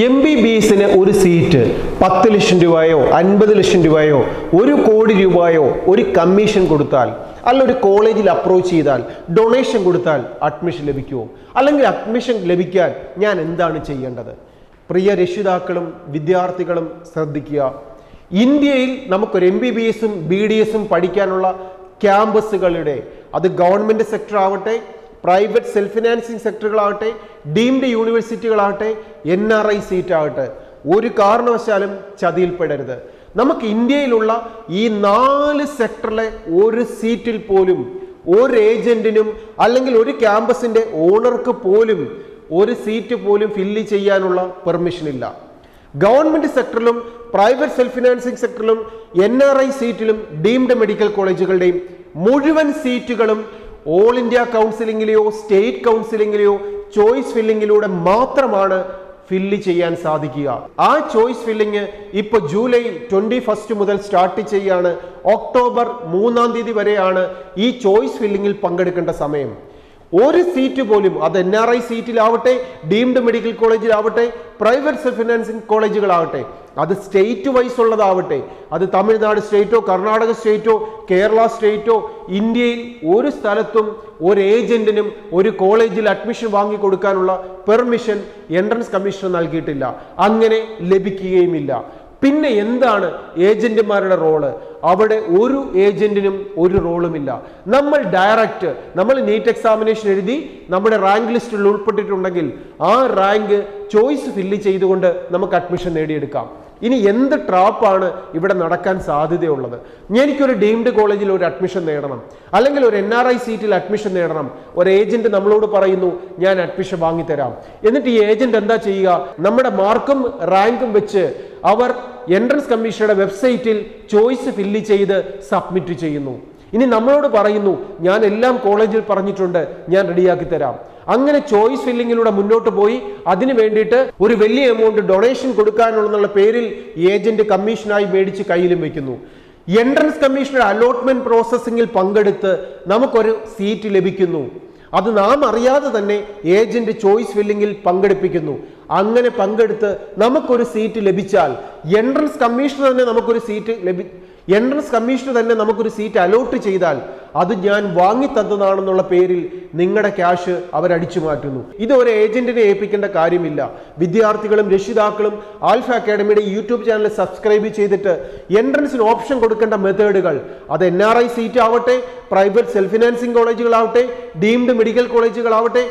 M B B എസിന് ഒരു seat പത്ത് ലക്ഷം രൂപയോ അൻപത് ലക്ഷം രൂപയോ ഒരു കോടി രൂപയോ ഒരു കമ്മീഷൻ കൊടുത്താൽ അല്ല ഒരു കോളേജിൽ അപ്രോച്ച് ചെയ്താൽ ഡൊണേഷൻ കൊടുത്താൽ അഡ്മിഷൻ ലഭിക്കുമോ അല്ലെങ്കിൽ അഡ്മിഷൻ ലഭിക്കാൻ ഞാൻ എന്താണ് ചെയ്യേണ്ടത്? പ്രിയ രക്ഷിതാക്കളും വിദ്യാർത്ഥികളും ശ്രദ്ധിക്കുക. ഇന്ത്യയിൽ നമുക്കൊരു എം ബി ബി എസും ബി ഡി എസും പഠിക്കാനുള്ള ക്യാമ്പസുകളുടെ അത് ഗവൺമെന്റ് സെക്ടർ ആവട്ടെ പ്രൈവറ്റ് സെൽഫ് ഫിനാൻസിങ് സെക്ടറുകളാകട്ടെ ഡീംഡ് യൂണിവേഴ്സിറ്റികളാകട്ടെ എൻ ആർ ഐ സീറ്റ് ആകട്ടെ ഒരു കാരണവശാലും ചതിയിൽപ്പെടരുത്. നമുക്ക് ഇന്ത്യയിലുള്ള ഈ നാല് സെക്ടറിലെ ഒരു സീറ്റിൽ പോലും ഒരു ഏജന്റിനും അല്ലെങ്കിൽ ഒരു ക്യാമ്പസിന്റെ ഓണർക്ക് പോലും ഒരു സീറ്റ് പോലും ഫില്ല് ചെയ്യാനുള്ള പെർമിഷൻ ഇല്ല ഗവൺമെന്റ് സെക്ടറിലും പ്രൈവറ്റ് സെൽഫ് ഫിനാൻസിങ് സെക്ടറിലും എൻ ആർ ഐ സീറ്റിലും ഡീംഡ് മെഡിക്കൽ കോളേജുകളുടെയും മുഴുവൻ സീറ്റുകളും ഓൾ ഇന്ത്യ കൗൺസിലിംഗിലെയോ സ്റ്റേറ്റ് കൗൺസിലിംഗിലെയോ ചോയ്സ് ഫില്ലിങ്ങിലൂടെ മാത്രമാണ് ഫില്ല് ചെയ്യാൻ സാധിക്കുക. ആ ചോയ്സ് ഫില്ലിങ് ഇപ്പൊ ജൂലൈ ട്വന്റി ഫസ്റ്റ് മുതൽ സ്റ്റാർട്ട് ചെയ്യാണ്. ഒക്ടോബർ മൂന്നാം തീയതി വരെയാണ് ഈ ചോയ്സ് ഫില്ലിങ്ങിൽ പങ്കെടുക്കേണ്ട സമയം. ഒരു സീറ്റ് പോലും അത് എൻ ആർ ഐ സീറ്റിലാവട്ടെ ഡീംഡ് മെഡിക്കൽ കോളേജിലാവട്ടെ പ്രൈവറ്റ് ഫിനാൻസിങ് കോളേജുകളാവട്ടെ അത് സ്റ്റേറ്റ് വൈസ് ഉള്ളതാവട്ടെ അത് തമിഴ്നാട് സ്റ്റേറ്റോ കർണാടക സ്റ്റേറ്റോ കേരള സ്റ്റേറ്റോ ഇന്ത്യയിൽ ഒരു സ്ഥലത്തും ഒരു ഏജന്റിനും ഒരു കോളേജിൽ അഡ്മിഷൻ വാങ്ങിക്കൊടുക്കാനുള്ള പെർമിഷൻ എൻട്രൻസ് കമ്മീഷൻ നൽകിയിട്ടില്ല. അങ്ങനെ ലഭിക്കുകയുമില്ല. പിന്നെ എന്താണ് ഏജന്റുമാരുടെ റോൾ? അവിടെ ഒരു ഏജന്റിനും ഒരു റോളുമില്ല. നമ്മൾ ഡയറക്റ്റ് നമ്മൾ നീറ്റ് എക്സാമിനേഷൻ എഴുതി നമ്മുടെ റാങ്ക് ലിസ്റ്റിൽ ഉൾപ്പെട്ടിട്ടുണ്ടെങ്കിൽ ആ റാങ്ക് ചോയ്സ് ഫില്ല് ചെയ്തുകൊണ്ട് നമുക്ക് അഡ്മിഷൻ നേടിയെടുക്കാം. ഇനി എന്ത് ട്രാപ്പാണ് ഇവിടെ നടക്കാൻ സാധ്യതയുള്ളത്? എനിക്കൊരു ഡീംഡ് കോളേജിൽ ഒരു അഡ്മിഷൻ നേടണം. അല്ലെങ്കിൽ ഒരു എൻ ആർ ഐ സീറ്റിൽ അഡ്മിഷൻ നേടണം. ഒരു ഏജന്റ് നമ്മളോട് പറയുന്നു ഞാൻ അഡ്മിഷൻ വാങ്ങിത്തരാം. എന്നിട്ട് ഈ ഏജന്റ് എന്താ ചെയ്യുക? നമ്മുടെ മാർക്കും റാങ്കും വെച്ച് അവർ എൻട്രൻസ് കമ്മീഷനുടെ വെബ്സൈറ്റിൽ ചോയ്സ് ഫില്ല് ചെയ്ത് സബ്മിറ്റ് ചെയ്യുന്നു. ഇനി നമ്മളോട് പറയുന്നു ഞാൻ എല്ലാം കോളേജിൽ പറഞ്ഞിട്ടുണ്ട് ഞാൻ റെഡിയാക്കി തരാം. അങ്ങനെ ചോയ്സ് ഫില്ലിങ്ങിലൂടെ മുന്നോട്ട് പോയി. അതിന് വേണ്ടിയിട്ട് ഒരു വലിയ എമൗണ്ട് ഡൊണേഷൻ കൊടുക്കാനുള്ള പേരിൽ ഏജന്റ് കമ്മീഷനായി മേടിച്ച് കയ്യിലും വെക്കുന്നു. എൻട്രൻസ് കമ്മീഷണർ അലോട്ട്മെന്റ് പ്രോസസ്സിംഗിൽ പങ്കെടുത്ത് നമുക്കൊരു സീറ്റ് ലഭിക്കുന്നു. അത് നാം അറിയാതെ തന്നെ ഏജന്റ് ചോയ്സ് ഫില്ലിങ്ങിൽ പങ്കെടുപ്പിക്കുന്നു. അങ്ങനെ പങ്കെടുത്ത് നമുക്കൊരു സീറ്റ് ലഭിച്ചാൽ എൻട്രൻസ് കമ്മീഷണർ തന്നെ നമുക്കൊരു സീറ്റ് ലഭി എൻട്രൻസ് കമ്മീഷണർ തന്നെ നമുക്കൊരു സീറ്റ് അലോട്ട് ചെയ്താൽ അത് ഞാൻ വാങ്ങി തന്നതാണെന്നുള്ള പേരിൽ നിങ്ങളുടെ ക്യാഷ് അവരടിച്ചു മാറ്റുന്നു. ഇത് ഒരു ഏജന്റിനെ ഏൽപ്പിക്കേണ്ട കാര്യമില്ല. വിദ്യാർത്ഥികളും രക്ഷിതാക്കളും ആൽഫ അക്കാഡമിയുടെ യൂട്യൂബ് ചാനൽ സബ്സ്ക്രൈബ് ചെയ്തിട്ട് എൻട്രൻസിന് ഓപ്ഷൻ കൊടുക്കേണ്ട മെത്തേഡുകൾ അത് എൻ ആർ ഐ സീറ്റ് ആവട്ടെ പ്രൈവറ്റ് സെൽഫ് ഫിനാൻസിങ് കോളേജുകളാവട്ടെ ഡീംഡ് മെഡിക്കൽ കോളേജുകളാവട്ടെ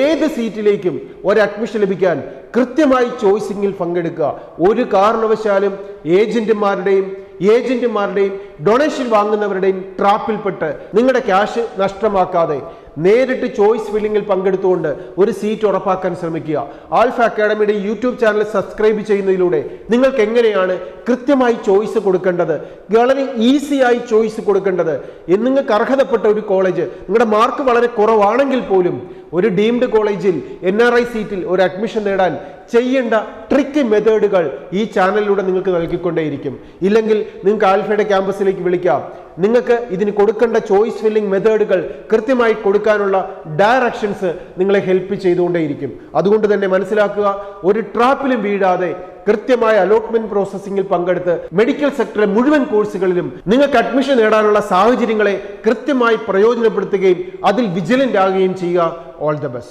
ഏത് സീറ്റിലേക്കും ഒരു അഡ്മിഷൻ ലഭിക്കാൻ കൃത്യമായി ചോയ്സിങ്ങിൽ പങ്കെടുക്കുക. ഒരു കാരണവശാലും ഏജന്റുമാരുടെയും ഏജന്റുമാരുടെയും ഡൊണേഷൻ വാങ്ങുന്നവരുടെയും ട്രാപ്പിൽപ്പെട്ട് നിങ്ങളുടെ ക്യാഷ് നഷ്ടമാക്കാതെ നേരിട്ട് ചോയ്സ് ഫില്ലിങ്ങിൽ പങ്കെടുത്തുകൊണ്ട് ഒരു സീറ്റ് ഉറപ്പാക്കാൻ ശ്രമിക്കുക. ആൽഫ അക്കാഡമിയുടെ യൂട്യൂബ് ചാനൽ സബ്സ്ക്രൈബ് ചെയ്യുന്നതിലൂടെ നിങ്ങൾക്ക് എങ്ങനെയാണ് കൃത്യമായി ചോയ്സ് കൊടുക്കേണ്ടത്? വളരെ ഈസിയായി ചോയ്സ് കൊടുക്കേണ്ടത്. നിങ്ങൾക്ക് അർഹതപ്പെട്ട ഒരു കോളേജ് നിങ്ങളുടെ മാർക്ക് വളരെ കുറവാണെങ്കിൽ പോലും ഒരു ഡീംഡ് കോളേജിൽ എൻ ആർ ഐ സീറ്റിൽ ഒരു അഡ്മിഷൻ നേടാൻ ചെയ്യേണ്ട ട്രിക്ക് മെത്തേഡുകൾ ഈ ചാനലിലൂടെ നിങ്ങൾക്ക് നൽകിക്കൊണ്ടേയിരിക്കും. ഇല്ലെങ്കിൽ നിങ്ങൾക്ക് ആൽഫയുടെ ക്യാമ്പസിലേക്ക് വിളിക്കാം. നിങ്ങൾക്ക് ഇതിന് കൊടുക്കേണ്ട ചോയ്സ് ഫില്ലിംഗ് മെത്തേഡുകൾ കൃത്യമായി കൊടുക്കാനുള്ള ഡയറക്ഷൻസ് നിങ്ങളെ ഹെൽപ്പ് ചെയ്തുകൊണ്ടേയിരിക്കും. അതുകൊണ്ട് തന്നെ മനസ്സിലാക്കുക ഒരു ട്രാപ്പിലും വീഴാതെ കൃത്യമായ അലോട്ട്മെന്റ് പ്രോസസ്സിംഗിൽ പങ്കെടുത്ത് മെഡിക്കൽ സെക്ടറിലെ മുഴുവൻ കോഴ്സുകളിലും നിങ്ങൾക്ക് അഡ്മിഷൻ നേടാനുള്ള സാഹചര്യങ്ങളെ കൃത്യമായി പ്രയോജനപ്പെടുത്തുകയും അതിൽ വിജിലന്റ് ആകുകയും ചെയ്യുക. All the best